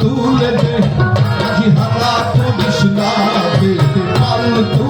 তুলে দে আজি হাতা তুলিস না দে পাল তুলে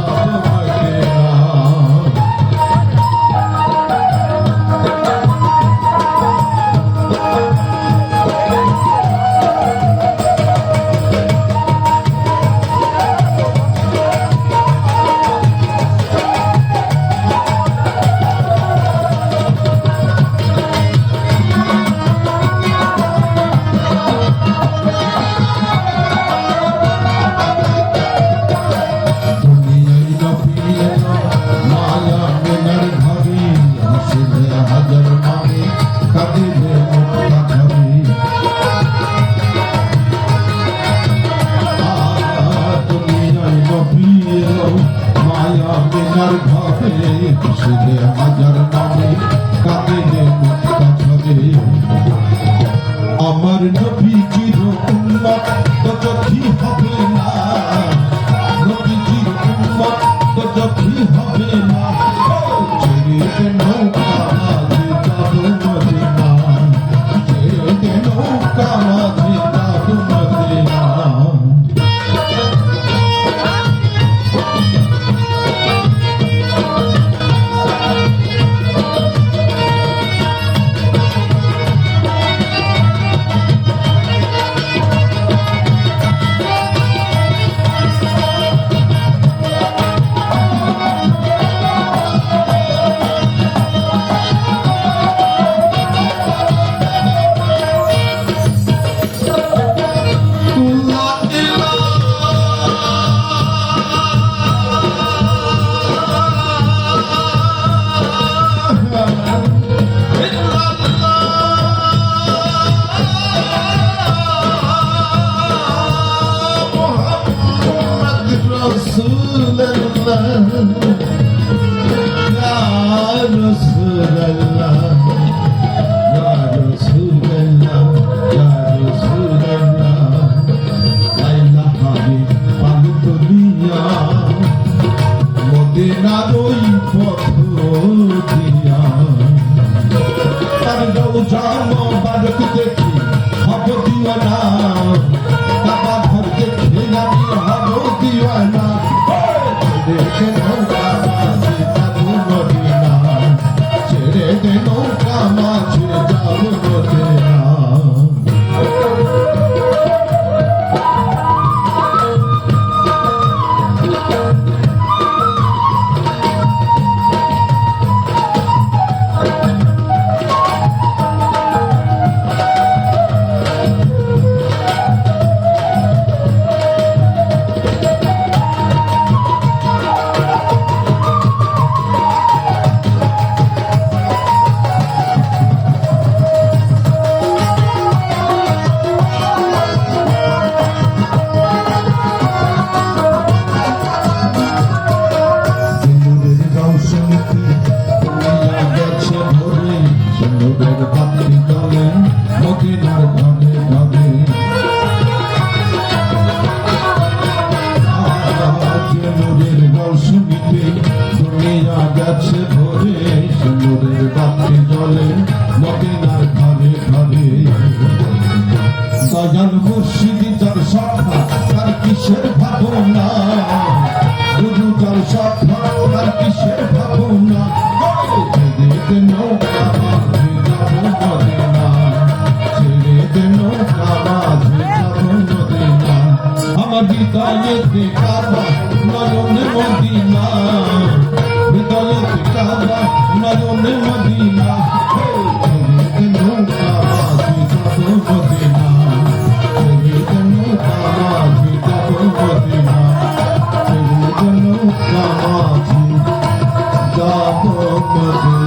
মায়া বিনার ঘরে শুধু হাজার নামে Here মুর্শিদি যার সভা, তার কিসের ভাবনা? গুরু যার সভা, তার কিসের ভাবনা? আমার গীতায়তে কাবা নয়ন মদিনা। হৃদয়তে কাবা নয়ন মদিনা। ছেড়ে নৌকা মাঝি যাব মদিনা